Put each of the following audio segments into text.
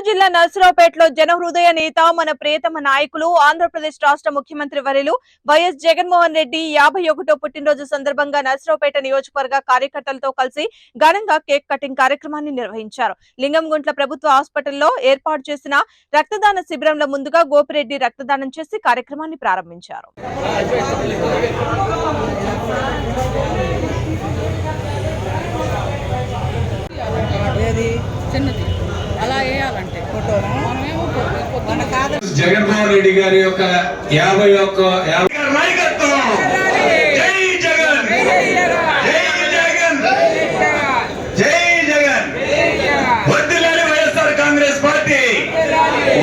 గుంటూరు జిల్లా నర్సరావుపేటలో జనహృదయ నేత మన ప్రియతమ నాయకులు ఆంధ్రప్రదేశ్ రాష్ట్ర ముఖ్యమంత్రి వర్యులు వైఎస్ జగన్మోహన్ రెడ్డి యాభై ఒకటో పుట్టినరోజు సందర్భంగా నర్సరావుపేట నియోజకవర్గ కార్యకర్తలతో కలిసి ఘనంగా కేక్ కటింగ్ కార్యక్రమాన్ని నిర్వహించారు. లింగంగుంట్ల ప్రభుత్వ హాస్పిటల్లో ఏర్పాటు చేసిన రక్తదాన శిబిరంలో ముందుగా గోపిరెడ్డి రక్తదానం చేసి కార్యక్రమాన్ని ప్రారంభించారు ఏది చిన్నది అలా వేయాలంటే ఫోటోనా మనమేమో మన కాదు జగన్మోహన్ రెడ్డి గారి యొక్క యాభై ఒక్క యాభై నాయకత్వం. జై జగన్. జై జగన్. జై జగన్. వద్దిల్లాలి వైఎస్ఆర్ కాంగ్రెస్ పార్టీ.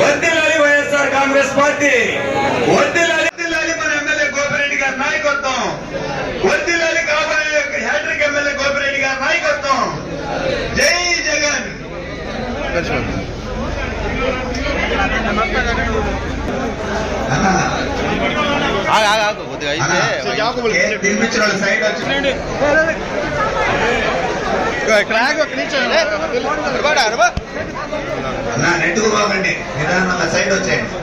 వద్దిల్లాలి వైఎస్ఆర్ కాంగ్రెస్ పార్టీ. వద్దిల్లాలి వద్దిల్లాలి మన ఎమ్మెల్యే గోపిరెడ్డి గారి నాయకత్వం. వద్దిల్లాలి కాబోయే హ్యాట్రిక్ ఎమ్మెల్యే గోపిరెడ్డి గారి నాయకత్వం. జై జగన్. అయితే ఇక్కడ నిమిషం. నెట్టుకు నిదానంగా సైడ్ వచ్చేయండి.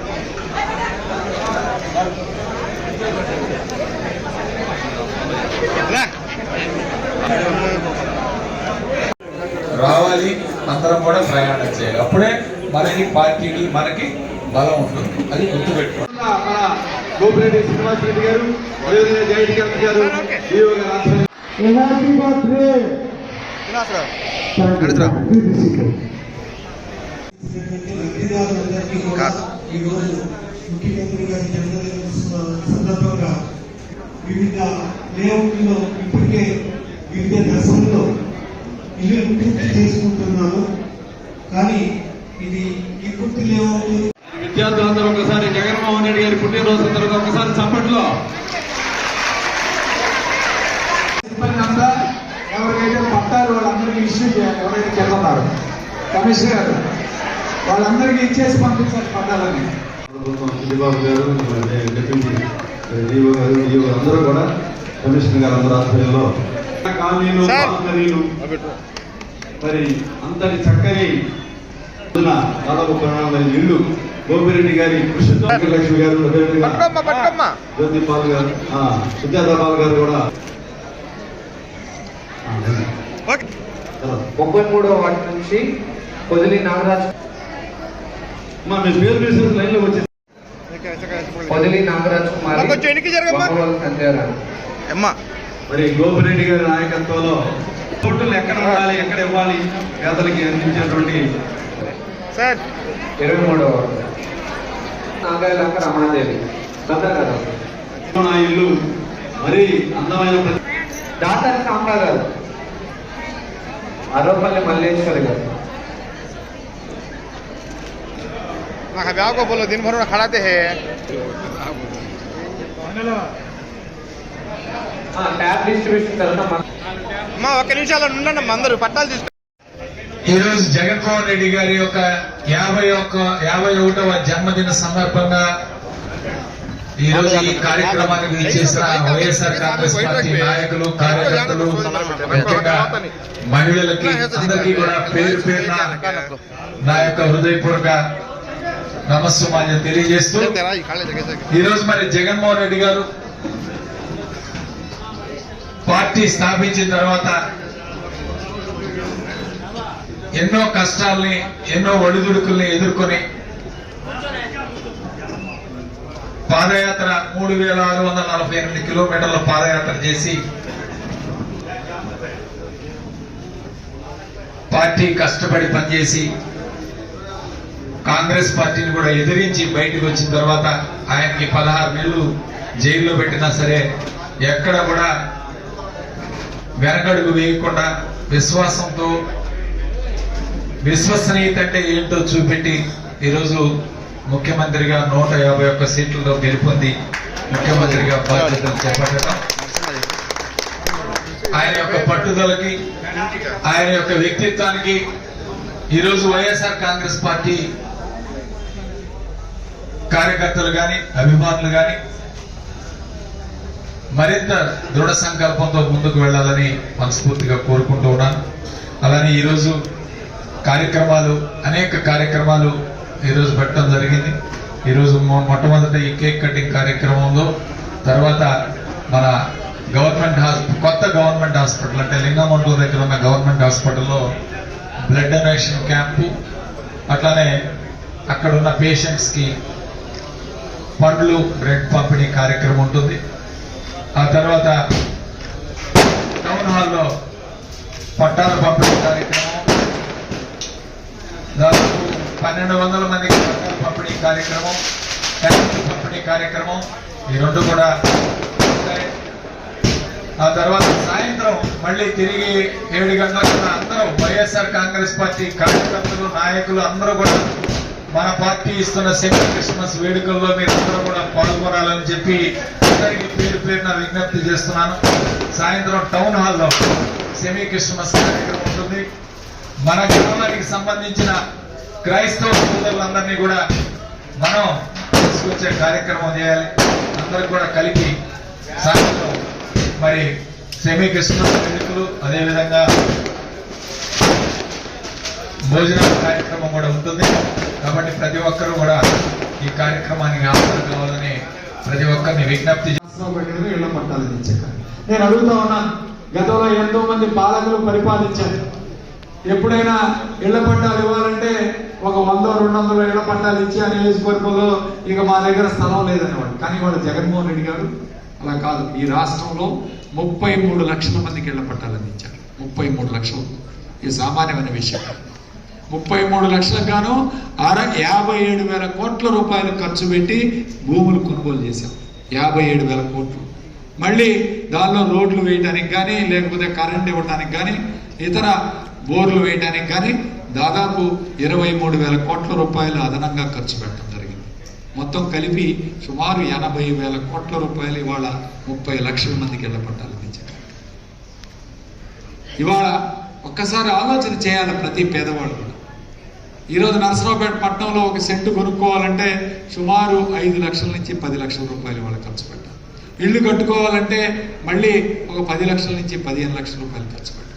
రావాలి అందరం కూడా ప్రయాణం చేయాలి. అప్పుడే మనకి పార్టీకి మనకి బలం ఉంటుంది. అది గుర్తుపెట్టుకోండి గోపిరెడ్డి శ్రీనివాస్ రెడ్డి గారు అదేవిధంగా జయటి గాంధీ గారు ఈఓ గారు ఆధ్వర్యంలో నడుచురా. లబ్ధిదారులందరికీ కూడా ఈరోజు ముఖ్యమంత్రి గారి జన్మదిన సందర్భంగా వివిధ లేఅవుట్లో ఇప్పటికే వివిధ దశల్లో ఇల్లు పూర్తి చేసుకుంటున్నాము కానీ ఇది ఈ పూర్తి లేఅవుట్ విద్యార్థులందరూ ఒకసారి జగన్మోహన్ రెడ్డి గారి పుట్టినరోజు సందర్భంగా ఒకసారి చప్పట్లో. సిబ్బంది అంతా. ఎవరికైతే పట్టారు వాళ్ళందరికీ ఇష్యూ చేయాలి ఎవరైతే కింద ఉన్నారు. కమిషనర్ గారు వాళ్ళందరికీ ఇచ్చేసి పంపించాలి పట్టాలని సుజీబాబు గారు మరి డిప్యూటీ డిఓ గారు అందరూ కూడా కమిషనర్ గారు అందరూ ఆధ్వర్యంలో కాలనీలు మరి అంతటి చక్కని దాదాపు వందల ఇల్లు గోపిరెడ్డి గారి కృషితో లక్ష్మి గారు. జ్యోతి పాల్ గారు ఆ, సుజాత పాల్ గారు కూడా. ముప్పై మూడో వాటి నుంచి పొదిలి నాగరాజ్. మీ పేరు తీసేసి లైన్లో వచ్చేసి పొదిలి నాగరాజ్ అమ్మా. మరి గోపిరెడ్డి గారి నాయకత్వంలో ఓటులు ఎక్కడ ఉండాలి ఎక్కడ ఇవ్వాలి పేదలకి అందించేటువంటి సార్ ఇరవై మూడో వార్డు నాగాయలంక రమణాదేవి భద్రకథ నా ఇల్లు మరి అందమైన ప్రతి- దాసరి సాంబా గారు అరోపల్లి మల్లేశ్వరి గారు నాకు బ్యాగ్ को बोलो दिन भर में खड़ाते हैं ట్యాబ్ డిస్ట్రిబ్యూషన్ తరఫున మన అమ్మా ఒక్క నిమిషాలు ఉండండి అమ్మా అందరూ పట్టాలు తీసుకో ఈరోజు జగన్మోహన్ రెడ్డి గారి యొక్క యాభై ఒక్క యాభై ఒకటవ జన్మదిన సందర్భంగా ఈరోజు ఈ కార్యక్రమానికి చేసిన వైఎస్ఆర్ కాంగ్రెస్ పార్టీ నాయకులు కార్యకర్తలు ముఖ్యంగా మహిళలకి అందరికీ కూడా పేరు పేరున నా యొక్క హృదయపూర్వక నమస్సుమాన్యం తెలియజేస్తూ ఈరోజు మరి జగన్మోహన్ రెడ్డి గారు పార్టీ స్థాపించిన తర్వాత ఎన్నో కష్టాల్ని ఎన్నో ఒడిదుడుకుల్ని ఎదుర్కొని పాదయాత్ర మూడు వేల ఆరు వందల నలభై ఎనిమిది కిలోమీటర్ల పాదయాత్ర చేసి పార్టీ కష్టపడి పనిచేసి కాంగ్రెస్ పార్టీని కూడా ఎదిరించి బయటకు వచ్చిన తర్వాత ఆయనకి పదహారు నెలలు జైల్లో పెట్టినా సరే ఎక్కడ కూడా వెనకడుగు వేయకుండా విశ్వాసంతో విశ్వసనీయత అంటే ఏంటో చూపెట్టి ఈరోజు ముఖ్యమంత్రిగా నూట యాభై ఒక్క సీట్లతో గెలుపొంది ముఖ్యమంత్రిగా బాధ్యతలు చేపట్టడం. ఆయన యొక్క పట్టుదలకి ఆయన యొక్క వ్యక్తిత్వానికి ఈరోజు వైఎస్ఆర్ కాంగ్రెస్ పార్టీ కార్యకర్తలు కానీ అభిమానులు కానీ మరింత దృఢ సంకల్పంతో ముందుకు వెళ్ళాలని మనస్ఫూర్తిగా కోరుకుంటూ ఉన్నాను. అలానే ఈరోజు కార్యక్రమాలు అనేక కార్యక్రమాలు ఈరోజు పెట్టడం జరిగింది. ఈరోజు మొట్టమొదటి మొట్టమొదట ఈ కేక్ కటింగ్ కార్యక్రమంలో తర్వాత మన గవర్నమెంట్ హాస్పిటల్ కొత్త గవర్నమెంట్ హాస్పిటల్ అంటే లింగమంటూరు దగ్గర ఉన్న గవర్నమెంట్ హాస్పిటల్లో బ్లడ్ డొనేషన్ క్యాంపు అట్లానే అక్కడ ఉన్న పేషెంట్స్కి పండ్లు బ్రెడ్ పంపిణీ కార్యక్రమం ఉంటుంది. ఆ తర్వాత టౌన్ హాల్లో పట్టాల పంపిణీ కార్యక్రమం దాదాపు పన్నెండు వందల మందికి పట్టాల పంపిణీ కార్యక్రమం ట్యాంకుల పంపిణీ కార్యక్రమం. ఈ రెండు కూడా ఉంటాయి. ఆ తర్వాత సాయంత్రం మళ్ళీ తిరిగి ఏడు గంటలకు అందరూ వైఎస్ఆర్ కాంగ్రెస్ పార్టీ కార్యకర్తలు నాయకులు అందరూ కూడా మన పార్టీ ఇస్తున్న సెమీ క్రిస్మస్ వేడుకల్లో మీరు అందరూ కూడా పాల్గొనాలని చెప్పి అందరికీ పేరు పేరున విజ్ఞప్తి చేస్తున్నాను. సాయంత్రం టౌన్ హాల్లో సెమీ క్రిస్మస్ కార్యక్రమం ఉంటుంది. మన గ్రామానికి సంబంధించిన క్రైస్తవ సోదరులందరినీ కూడా మనం తీసుకొచ్చే కార్యక్రమం చేయాలి. అందరూ కూడా కలిపి సాయంత్రం మరి సెమీ క్రిస్మస్ వేడుకలు అదేవిధంగా భోజన కార్యక్రమం కూడా ఉంటుంది. కాబట్టి ప్రతి ఒక్కరూ కూడా ఈ కార్యక్రమానికి హాజరు కావాలని ప్రతి ఒక్కరిని విజ్ఞప్తి చే- రాష్ట్రం పెట్టిన ఇళ్ళ పట్టాలు నేను అడుగుతా ఉన్నాను గతంలో ఎంతో మంది పాలకులు పరిపాలించారు. ఎప్పుడైనా ఇళ్ళ పట్టాలు ఇవ్వాలంటే ఒక వంద రెండు వందల ఇళ్ళ పట్టాలు ఇచ్చి ఆ నియోజకవర్గంలో ఇక మా దగ్గర స్థలం లేదనేవాడు. కానీ వాడు జగన్మోహన్ రెడ్డి గారు అలా కాదు. ఈ రాష్ట్రంలో ముప్పై మూడు లక్షల మందికి ఇళ్ళ పట్టాలు అందించారు. ముప్పై మూడు లక్షలు. ఇది సామాన్యమైన విషయం. ముప్పై మూడు లక్షలకు గాను అర యాభై ఏడు వేల కోట్ల రూపాయలు ఖర్చు పెట్టి భూములు కొనుగోలు చేశాం. యాభై ఏడు వేల కోట్లు. మళ్ళీ దానిలో రోడ్లు వేయడానికి కానీ లేకపోతే కరెంట్ ఇవ్వడానికి కానీ ఇతర బోర్లు వేయడానికి కానీ దాదాపు ఇరవై మూడు వేల కోట్ల రూపాయలు అదనంగా ఖర్చు పెట్టడం జరిగింది. మొత్తం కలిపి సుమారు ఎనభై వేల కోట్ల రూపాయలు ఇవాళ ముప్పై లక్షల మందికి ఇళ్ళ పట్టాలు అందించారు. ఇవాళ ఒక్కసారి ఆలోచన చేయాలి ప్రతి పేదవాళ్ళు కూడా. ఈరోజు నరసరావుపేట పట్టణంలో ఒక సెంటు కొనుక్కోవాలంటే సుమారు ఐదు లక్షల నుంచి పది లక్షల రూపాయలు ఇవాళ ఖర్చు పెట్టాలి. ఇల్లు కట్టుకోవాలంటే మళ్ళీ ఒక పది లక్షల నుంచి పదిహేను లక్షల రూపాయలు ఖర్చు పెట్టాలి.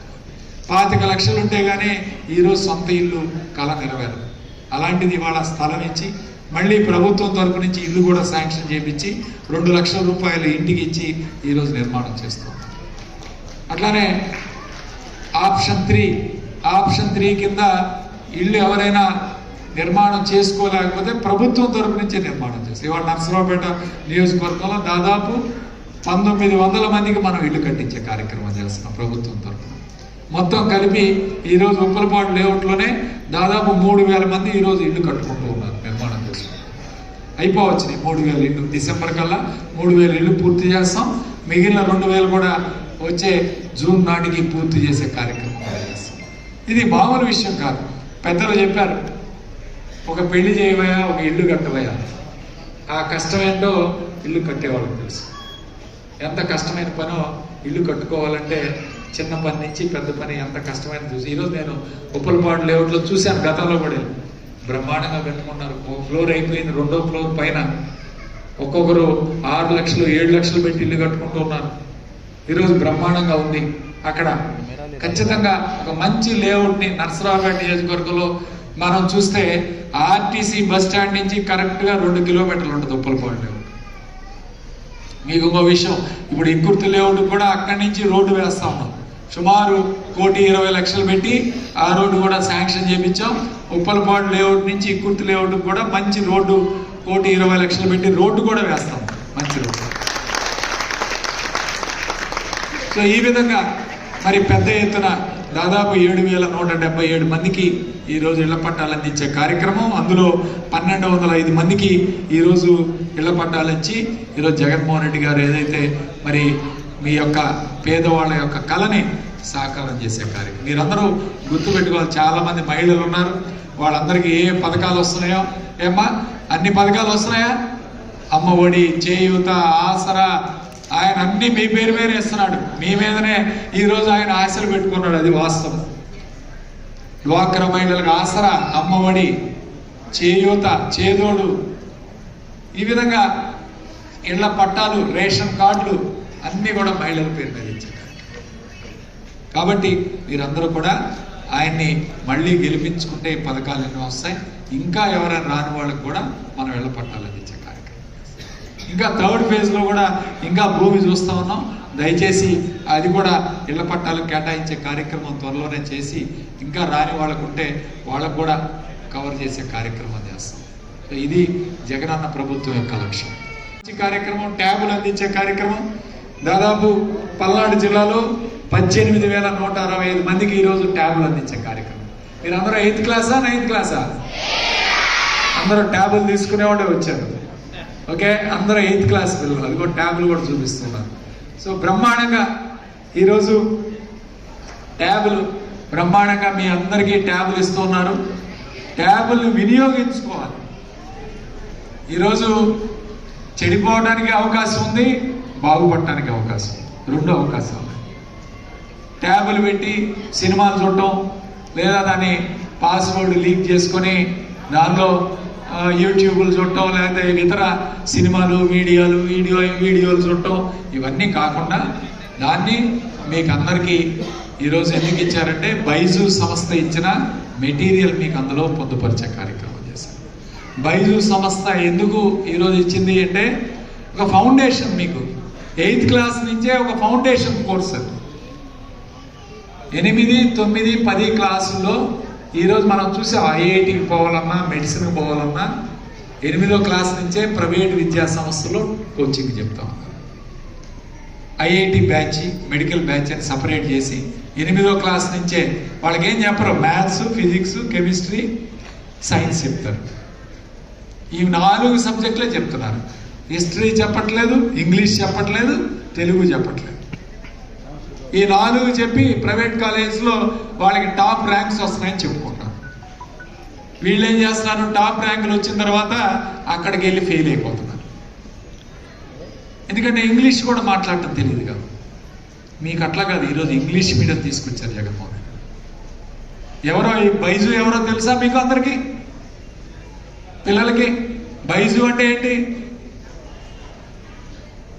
పాతిక లక్షలు ఉంటే గానీ ఈరోజు సొంత ఇల్లు కళ నెరవేరదు అలాంటిది ఇవాళ స్థలం ఇచ్చి మళ్ళీ ప్రభుత్వం తరపు నుంచి ఇల్లు కూడా శాంక్షన్ చేపించి రెండు లక్షల రూపాయలు ఇంటికి ఇచ్చి ఈరోజు నిర్మాణం చేస్తాం. అట్లానే ఆప్షన్ త్రీ ఆప్షన్ త్రీ కింద ఇల్లు ఎవరైనా నిర్మాణం చేసుకోలేకపోతే ప్రభుత్వం తరపు నుంచే నిర్మాణం చేస్తాం. ఇవాళ నర్సరావుపేట నియోజకవర్గంలో దాదాపు పంతొమ్మిది వందల మందికి మనం ఇల్లు కట్టించే కార్యక్రమం చేస్తున్నాం ప్రభుత్వం తరపు మొత్తం కలిపి ఈరోజు ఉప్పలపాడు లేఅవుట్లోనే దాదాపు మూడు వేల మంది ఈరోజు ఇల్లు కట్టుకుంటూ ఉన్నారు నిర్మాణం చేసుకుంటూ అయిపోవచ్చినాయి మూడు వేల ఇల్లు. డిసెంబర్ కల్లా మూడు వేల ఇల్లు పూర్తి చేస్తాం. మిగిలిన రెండు వేలు కూడా వచ్చే జూన్ నాటికి పూర్తి చేసే కార్యక్రమం చేస్తాం. ఇది మామూలు విషయం కాదు. పెద్దలు చెప్పారు ఒక పెళ్ళి చేయవయా ఒక ఇల్లు కట్టవయా ఆ కష్టం ఏంటో ఇల్లు కట్టేవాళ్ళకి తెలుసు. ఎంత కష్టమైన పనో ఇల్లు కట్టుకోవాలంటే చిన్న పని నుంచి పెద్ద పని ఎంత కష్టమైన చూసి. ఈరోజు నేను ఉప్పలపాడు లేఅవుట్లో చూశాను గతంలో కూడా. బ్రహ్మాండంగా కట్టుకున్నారు ఒక ఫ్లోర్ అయిపోయింది రెండో ఫ్లోర్ పైన. ఒక్కొక్కరు ఆరు లక్షలు ఏడు లక్షలు పెట్టి ఇల్లు కట్టుకుంటూ ఉన్నారు. ఈరోజు బ్రహ్మాండంగా ఉంది. అక్కడ ఖచ్చితంగా ఒక మంచి లేఅవుట్ని నర్సరావుపేట నియోజకవర్గంలో మనం చూస్తే ఆర్టీసీ బస్ స్టాండ్ నుంచి కరెక్ట్గా రెండు కిలోమీటర్లు ఉంటుంది ఉప్పలపాడు లేఅవుట్. మీకు ఇంకో విషయం ఇప్పుడు ఇంకుర్తి లేఅవుట్ కూడా అక్కడి నుంచి రోడ్డు వేస్తా ఉన్నాం. సుమారు కోటి ఇరవై లక్షలు పెట్టి ఆ రోడ్డు కూడా శాంక్షన్ చేయించాం ఉప్పలపాడు లేఅవుట్ నుంచి ఇంకుర్తి లేఅవుట్ కూడా మంచి రోడ్డు కోటి ఇరవై లక్షలు పెట్టి రోడ్డు కూడా వేస్తాం. మంచి రోడ్డు. సో ఈ విధంగా మరి పెద్ద ఎత్తున దాదాపు ఏడు వేల నూట డెబ్బై ఏడు మందికి ఈరోజు ఇళ్ళ పట్టాలు అందించే కార్యక్రమం. అందులో పన్నెండు వందల ఐదు మందికి ఈరోజు ఇళ్ళ పట్టాలు ఇచ్చి ఈరోజు జగన్మోహన్ రెడ్డి గారు ఏదైతే మరి మీ యొక్క పేదవాళ్ళ యొక్క కళని సాకారం చేసే కార్యక్రమం మీరందరూ గుర్తుపెట్టుకోవాలి చాలా మంది మహిళలు ఉన్నారు. వాళ్ళందరికీ ఏ పథకాలు వస్తున్నాయో? ఏమ్మా అన్ని పథకాలు వస్తున్నాయా? అమ్మ ఒడి చేయూత ఆసరా ఆయన అన్ని మీ పేరు మీద ఇస్తున్నాడు. మీ మీదనే ఈరోజు ఆయన ఆశలు పెట్టుకున్నాడు అది వాస్తవం. డ్వాక్రా మహిళలకు ఆసరా అమ్మ ఒడి చేయూత చేదోడు. ఈ విధంగా ఇళ్ళ పట్టాలు రేషన్ కార్డులు అన్ని కూడా మహిళల పేరు మీద ఇచ్చారు. కాబట్టి మీరందరూ కూడా ఆయన్ని మళ్ళీ గెలిపించుకుంటే ఈ పథకాలు ఎన్నో వస్తాయి. ఇంకా ఎవరైనా రాని వాళ్ళకి కూడా మనం ఇళ్ళ పట్టాలు అందించే కార్యక్రమం. ఇంకా థర్డ్ ఫేజ్లో కూడా ఇంకా భూమి చూస్తూ ఉన్నాం. దయచేసి అది కూడా ఇళ్ళ పట్టాలు కేటాయించే కార్యక్రమం త్వరలోనే చేసి ఇంకా రాని వాళ్ళకు ఉంటే వాళ్ళకు కూడా కవర్ చేసే కార్యక్రమం చేస్తాం. సో ఇది జగనన్న ప్రభుత్వం యొక్క లక్ష్యం. కార్యక్రమం ట్యాబులు అందించే కార్యక్రమం. దాదాపు పల్నాడు జిల్లాలో పద్దెనిమిది వేల నూట అరవై ఐదు మందికి ఈరోజు ట్యాబ్లు అందించే కార్యక్రమం. మీరు అందరూ ఎయిత్ క్లాసా నైన్త్ క్లాసా? అందరూ ట్యాబులు తీసుకునేవాడే వచ్చారు. ఓకే? అందరూ ఎయిత్ క్లాస్ పిల్లలు. అది కూడా కూడా చూపిస్తున్నారు. సో బ్రహ్మాండంగా ఈరోజు ట్యాబులు బ్రహ్మాండంగా మీ అందరికీ ట్యాబులు ఇస్తున్నారు. ట్యాబ్లు వినియోగించుకోవాలి. ఈరోజు చెడిపోవడానికి అవకాశం ఉంది. బాగుపడటానికి అవకాశం రెండు అవకాశాలు ట్యాబులు పెట్టి సినిమాలు చూడటం లేదా దాన్ని పాస్వర్డ్ లీక్ చేసుకొని దానిలో యూట్యూబ్లు చూడటం లేకపోతే ఇతర సినిమాలు వీడియోలు వీడియో వీడియోలు చూడటం ఇవన్నీ కాకుండా దాన్ని మీకు అందరికీ ఈరోజు ఎందుకు ఇచ్చారంటే బైజు సంస్థ ఇచ్చిన మెటీరియల్ మీకు అందులో పొందుపరిచే కార్యక్రమం చేశారు. బైజు సంస్థ ఎందుకు ఈరోజు ఇచ్చింది అంటే ఒక ఫౌండేషన్ మీకు ఎయిత్ క్లాస్ నుంచే ఒక ఫౌండేషన్ కోర్స్ అది. ఎనిమిది తొమ్మిది పది క్లాసుల్లో ఈరోజు మనం చూసాం ఐఐటికి పోవాలన్నా మెడిసిన్కి పోవాలన్నా ఎనిమిదో క్లాస్ నుంచే ప్రైవేట్ విద్యా సంస్థలో కోచింగ్ చెప్తా ఉన్నారు ఐఐటి బ్యాచ్ మెడికల్ బ్యాచ్ అని సపరేట్ చేసి ఎనిమిదో క్లాస్ నుంచే వాళ్ళకి ఏం చెప్పరు? మ్యాథ్స్ ఫిజిక్స్ కెమిస్ట్రీ సైన్స్ చెప్తారు. ఈ నాలుగు సబ్జెక్టులే చెప్తున్నారు. హిస్టరీ చెప్పట్లేదు ఇంగ్లీష్ చెప్పట్లేదు తెలుగు చెప్పట్లేదు. ఈ నాలుగు చెప్పి ప్రైవేట్ కాలేజ్లో వాళ్ళకి టాప్ ర్యాంక్స్ వస్తున్నాయని చెప్పుకుంటారు వీళ్ళు ఏం చేస్తున్నారు? టాప్ ర్యాంకులు వచ్చిన తర్వాత అక్కడికి వెళ్ళి ఫెయిల్ అయిపోతున్నారు. ఎందుకంటే ఇంగ్లీష్ కూడా మాట్లాడటం తెలియదు కాదు. మీకు అట్లా కాదు ఈరోజు ఇంగ్లీష్ మీడియం తీసుకొచ్చారు జగన్మోహన్ ఎవరో ఈ బైజు ఎవరో తెలుసా మీకు అందరికీ? పిల్లలకి? బైజు అంటే ఏంటి?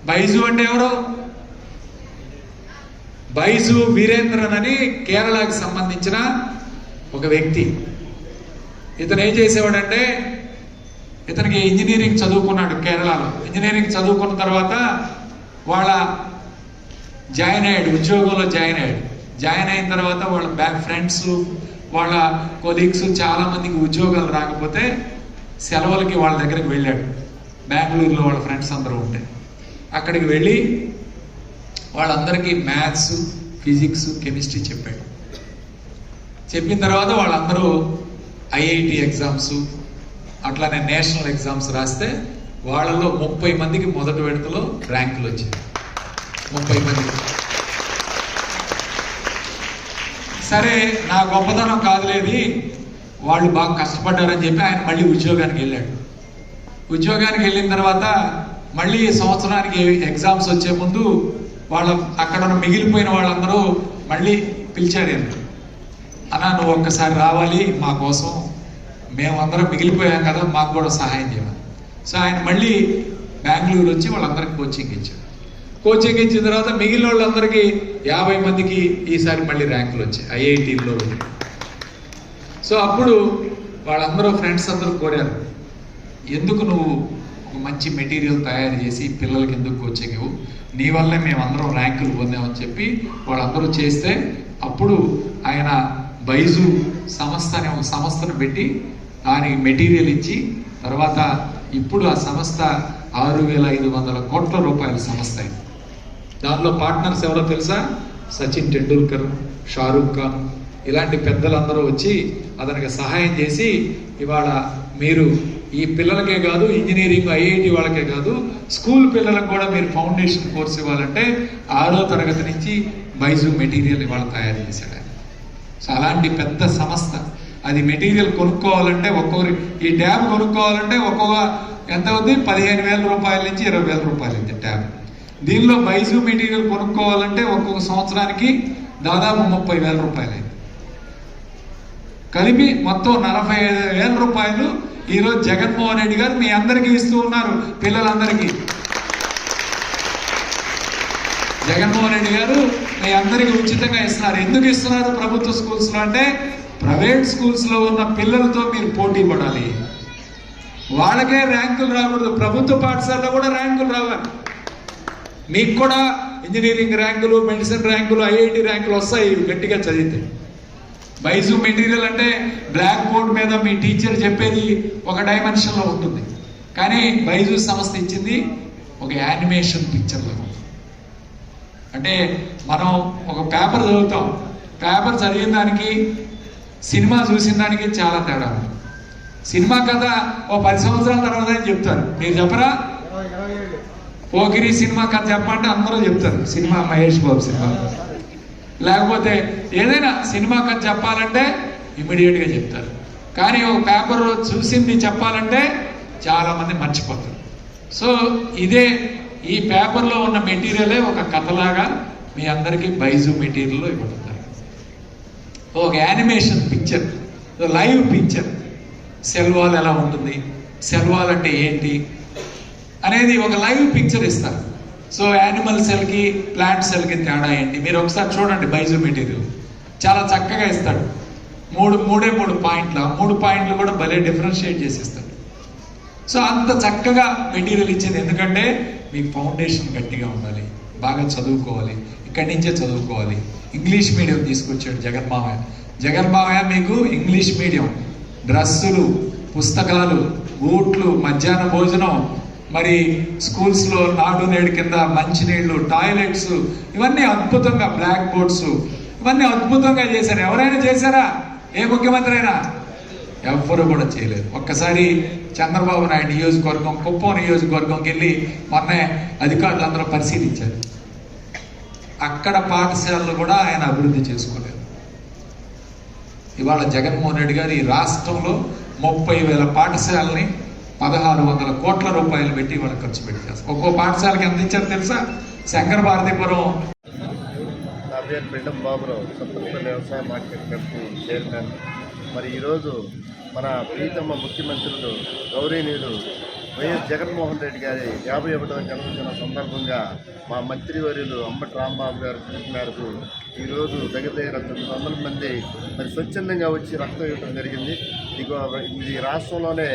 బైజు అంటే ఎవరు? బైజు వీరేంద్రన్ అని కేరళకి సంబంధించిన ఒక వ్యక్తి. ఇతను ఏం చేసేవాడంటే ఇతనికి ఇంజనీరింగ్ చదువుకున్నాడు కేరళలో. ఇంజనీరింగ్ చదువుకున్న తర్వాత వాళ్ళ జాయిన్ అయ్యాడు ఉద్యోగంలో జాయిన్ అయ్యాడు. జాయిన్ అయిన తర్వాత వాళ్ళ బ్యాక్ ఫ్రెండ్స్ వాళ్ళ కొలీగ్స్ చాలా మందికి ఉద్యోగాలు రాకపోతే సెలవులకి వాళ్ళ దగ్గరికి వెళ్ళాడు. బెంగళూరులో వాళ్ళ ఫ్రెండ్స్ అందరూ ఉంటాయి అక్కడికి వెళ్ళి వాళ్ళందరికీ మ్యాథ్స్ ఫిజిక్స్ కెమిస్ట్రీ చెప్పాడు. చెప్పిన తర్వాత వాళ్ళందరూ ఐఐటి ఎగ్జామ్స్ అట్లానే నేషనల్ ఎగ్జామ్స్ రాస్తే వాళ్ళలో ముప్పై మందికి మొదటి విడతలో ర్యాంకులు వచ్చాయి. ముప్పై మందికి. సరే నా గొప్పతనం కాదులేది వాళ్ళు బాగా కష్టపడ్డారని చెప్పి ఆయన మళ్ళీ ఉద్యోగానికి వెళ్ళాడు. ఉద్యోగానికి వెళ్ళిన తర్వాత మళ్ళీ సంవత్సరానికి ఎగ్జామ్స్ వచ్చే ముందు వాళ్ళ అక్కడ ఉన్న మిగిలిపోయిన వాళ్ళందరూ మళ్ళీ పిలిచారు ఎందుకు అన్నా నువ్వు ఒక్కసారి రావాలి మా కోసం. మేమందరం మిగిలిపోయాం కదా మాకు కూడా సహాయం చేయమని. సో ఆయన మళ్ళీ బెంగళూరు వచ్చి వాళ్ళందరికీ కోచింగ్ ఇచ్చాడు కోచింగ్ ఇచ్చిన తర్వాత మిగిలిన వాళ్ళందరికీ యాభై మందికి ఈసారి మళ్ళీ ర్యాంకులు వచ్చాయి ఐఐటీలో సో అప్పుడు వాళ్ళందరూ ఫ్రెండ్స్ అందరూ కోరారు ఎందుకు నువ్వు మంచి మెటీరియల్ తయారు చేసి పిల్లలకి ఎందుకు కోచింగ్ నీ వల్లే మేమందరం ర్యాంకులు పొందామని చెప్పి వాళ్ళందరూ చేస్తే అప్పుడు ఆయన బైజు సంస్థ అనే ఒక సంస్థను పెట్టి దానికి మెటీరియల్ ఇచ్చి తర్వాత ఇప్పుడు ఆ సంస్థ ఆరు వేల ఐదు వందల కోట్ల రూపాయల సంస్థ అయింది. దానిలో పార్ట్నర్స్ ఎవరో తెలుసా? సచిన్ టెండూల్కర్ షారూక్ ఖాన్. ఇలాంటి పెద్దలందరూ వచ్చి అతనికి సహాయం చేసి ఇవాళ మీరు ఈ పిల్లలకే కాదు ఇంజనీరింగ్ ఐఐటి వాళ్ళకే కాదు స్కూల్ పిల్లలకు కూడా మీరు ఫౌండేషన్ కోర్స్ ఇవ్వాలంటే ఆరో తరగతి నుంచి బైజు మెటీరియల్ ఇవాళ తయారు చేశాడు ఆయన. సో అలాంటి పెద్ద సంస్థ. అది మెటీరియల్ కొనుక్కోవాలంటే ఒక్కొక్కరి ఈ ట్యాబ్ కొనుక్కోవాలంటే ఒక్కొక్క ఎంత ఉంది పదిహేను వేల రూపాయల నుంచి ఇరవై వేల రూపాయలు ఉంది ట్యాబ్ దీనిలో బైజు మెటీరియల్ కొనుక్కోవాలంటే ఒక్కొక్క సంవత్సరానికి దాదాపు ముప్పై వేల రూపాయలు అయింది కలిపి మొత్తం నలభై ఐదు వేల రూపాయలు ఈరోజు జగన్మోహన్ రెడ్డి గారు మీ అందరికీ ఇస్తూ ఉన్నారు పిల్లలందరికీ. జగన్మోహన్ రెడ్డి గారు మీ అందరికీ ఉచితంగా ఇస్తున్నారు. ఎందుకు ఇస్తున్నారు ప్రభుత్వ స్కూల్స్లో అంటే ప్రైవేట్ స్కూల్స్లో ఉన్న పిల్లలతో మీరు పోటీ పడాలి. వాళ్ళకే ర్యాంకులు రాకూడదు. ప్రభుత్వ పాఠశాలలో కూడా ర్యాంకులు రావాలి. మీకు కూడా ఇంజనీరింగ్ ర్యాంకులు మెడిసిన్ ర్యాంకులు ఐఐటి ర్యాంకులు వస్తాయి గట్టిగా చదివితే. బైజు మెటీరియల్ అంటే బ్లాక్ బోర్డ్ మీద మీ టీచర్ చెప్పేది ఒక డైమెన్షన్లో ఉంటుంది. కానీ బైజు సంస్థ ఇచ్చింది ఒక యానిమేషన్ పిక్చర్లో. అంటే మనం ఒక పేపర్ చదువుతాం. పేపర్ చదివిన దానికి సినిమా చూసిన దానికి చాలా తేడా సినిమా కథ ఓ పది సంవత్సరాల తర్వాత అని చెప్తారు. మీరు చెప్పరా? పోకిరి సినిమా కథ చెప్పంటే అందరూ చెప్తారు. Cinema Mahesh Babu cinema. లేకపోతే ఏదైనా సినిమా కథ చెప్పాలంటే ఇమీడియట్గా చెప్తారు. కానీ ఒక పేపర్ చూసింది చెప్పాలంటే చాలామంది మర్చిపోతారు. సో ఇదే ఈ పేపర్లో ఉన్న మెటీరియలే ఒక కథలాగా మీ అందరికీ బైజు మెటీరియల్లో ఇవ్వడం ఒక animation picture live picture cell wall ఎలా ఉంటుంది సెల్వాల్ అంటే ఏంటి అనేది ఒక లైవ్ పిక్చర్ ఇస్తారు. సో యానిమల్ సెల్కి ప్లాంట్ సెల్కి తేడా ఏంటి? మీరు ఒకసారి చూడండి బైజు మెటీరియల్ చాలా చక్కగా ఇస్తాడు. మూడు మూడే మూడు పాయింట్లు. మూడు పాయింట్లు కూడా భలే డిఫరెన్షియేట్ చేసేస్తాడు. సో అంత చక్కగా మెటీరియల్ ఇచ్చేది ఎందుకంటే మీ ఫౌండేషన్ గట్టిగా ఉండాలి. బాగా చదువుకోవాలి. ఇక్కడి నుంచే చదువుకోవాలి. ఇంగ్లీష్ మీడియం తీసుకొచ్చాడు జగన్మావయ్య జగన్మావయ్య మీకు ఇంగ్లీష్ మీడియం. డ్రస్సులు పుస్తకాలు బూట్లు మధ్యాహ్న భోజనం మరి స్కూల్స్లో నాడు నేడు కింద మంచినీళ్ళు టాయిలెట్స్ ఇవన్నీ అద్భుతంగా బ్లాక్ బోర్డ్స్ ఇవన్నీ అద్భుతంగా చేశారు. ఎవరైనా చేశారా? ఏ ముఖ్యమంత్రి అయినా? ఎవ్వరు కూడా చేయలేదు. ఒక్కసారి చంద్రబాబు నాయుడు నియోజకవర్గం కుప్పం నియోజకవర్గంకి వెళ్ళి మొన్నే అధికారులు అందరూ పరిశీలించారు. అక్కడ పాఠశాలలు కూడా ఆయన అభివృద్ధి చేసుకోలేదు. ఇవాళ జగన్మోహన్ రెడ్డి గారు ఈ రాష్ట్రంలో ముప్పై వేల పాఠశాలని పదహారు వందల కోట్ల రూపాయలు పెట్టి వాళ్ళు ఖర్చు పెట్టారు ఒక్కో పాఠశాలకి ఎంత ఇచ్చారు తెలుసా? శంకర భారతీపురం. నా పేరు బిడ్డం బాబురావు సత్తపల్లి వ్యవసాయ మార్కెట్ కమిటీ చైర్మన్. మరి ఈరోజు మన ప్రీతమ్మ ముఖ్యమంత్రులు గౌరవనీయులు వైఎస్ జగన్మోహన్ రెడ్డి గారి యాభై ఒకటవ జన్మదిన సందర్భంగా మా మంత్రివర్యులు అంబటి రాంబాబు గారు పిలుపు మేరకు ఈరోజు దగ్గర దగ్గర తొమ్మిది వందల మంది మరి స్వచ్ఛందంగా వచ్చి రక్తం ఇవ్వడం జరిగింది. ఇగో ఇది రాష్ట్రంలోనే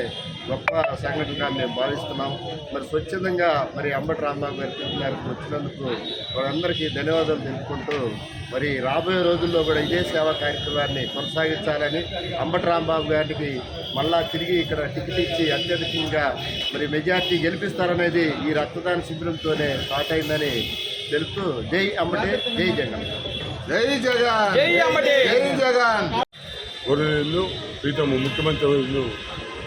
గొప్ప సంఘటనగా మేము భావిస్తున్నాం. మరి స్వచ్ఛందంగా మరి అంబటి రాంబాబు గారి గారికి వచ్చినందుకు వారందరికీ ధన్యవాదాలు తెలుపుకుంటూ మరి రాబోయే రోజుల్లో కూడా ఇదే సేవా కార్యక్రమాన్ని కొనసాగించాలని అంబటి రాంబాబు గారికి మళ్ళా తిరిగి ఇక్కడ టికెట్ ఇచ్చి అత్యధికంగా మరి మెజార్టీ గెలిపిస్తారనేది ఈ రక్తదాన శిబిరంతోనే స్టార్ట్ అయిందని తెలుపుతూ జై అంబటే జై జగన్. జై జగన్. జై అంబటే జై జగన్. ప్రీతమ ముఖ్యమంత్రి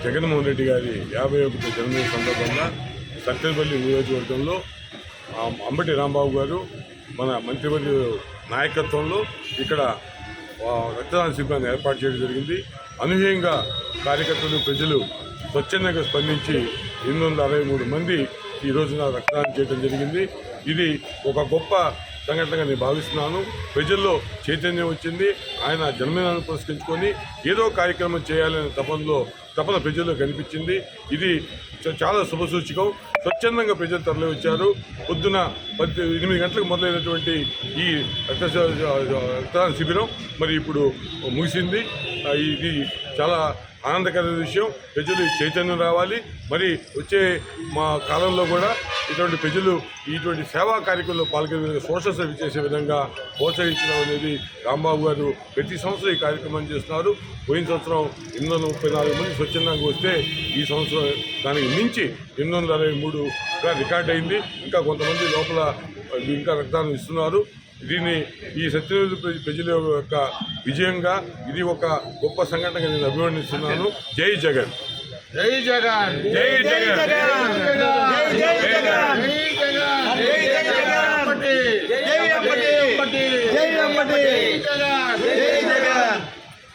జగన్మోహన్ రెడ్డి గారి యాభై ఒకటి జన్మదిన సందర్భంగా సత్తెనపల్లి నియోజకవర్గంలో అంబటి రాంబాబు గారు మన మంత్రివర్య నాయకత్వంలో ఇక్కడ రక్తదాన శిబిరాన్ని ఏర్పాటు చేయడం జరిగింది. అనూహ్యంగా కార్యకర్తలు ప్రజలు స్వచ్ఛందంగా స్పందించి ఎనిమిది వందల అరవై మూడు మంది ఈ రోజున రక్తదానం చేయడం జరిగింది. ఇది ఒక గొప్ప సంఘటనగా నేను భావిస్తున్నాను. ప్రజల్లో చైతన్యం వచ్చింది. ఆయన జన్మదినాన్ని పురస్కరించుకొని ఏదో కార్యక్రమం చేయాలనే తపనలో తపన ప్రజల్లో కనిపించింది. ఇది చ- చాలా శుభసూచకం స్వచ్ఛందంగా ప్రజలు తరలి వచ్చారు పొద్దున పది ఎనిమిది గంటలకు మొదలైనటువంటి ఈ రక్త రక్తదాన శిబిరం మరి ఇప్పుడు ముగిసింది. ఇది చాలా ఆనందకరమైన విషయం. ప్రజలు చైతన్యం రావాలి. మరి వచ్చే మా కాలంలో కూడా ఇటువంటి ప్రజలు ఇటువంటి సేవా కార్యక్రమంలో పాల్గొనే విధంగా సోషల్ సర్వీస్ చేసే విధంగా ప్రోత్సహించడం అనేది రాంబాబు గారు ప్రతి సంవత్సరం ఈ కార్యక్రమం చేస్తున్నారు. పోయిన సంవత్సరం ఎనిమిది వందల ముప్పై నాలుగు మంది స్వచ్ఛందంగా వస్తే ఈ సంవత్సరం దానికి మించి ఎనిమిది వందల అరవై మూడుగా రికార్డ్ అయింది. ఇంకా కొంతమంది లోపల ఇంకా రక్తాన్ని ఇస్తున్నారు. దీన్ని ఈ సత్యరోజు ప్రజల యొక్క విజయంగా ఇది ఒక గొప్ప సంఘటనగా నేను అభివర్ణిస్తున్నాను జై జగన్ జై జగన్ జై జగన్ జై జగన్ జై జగన్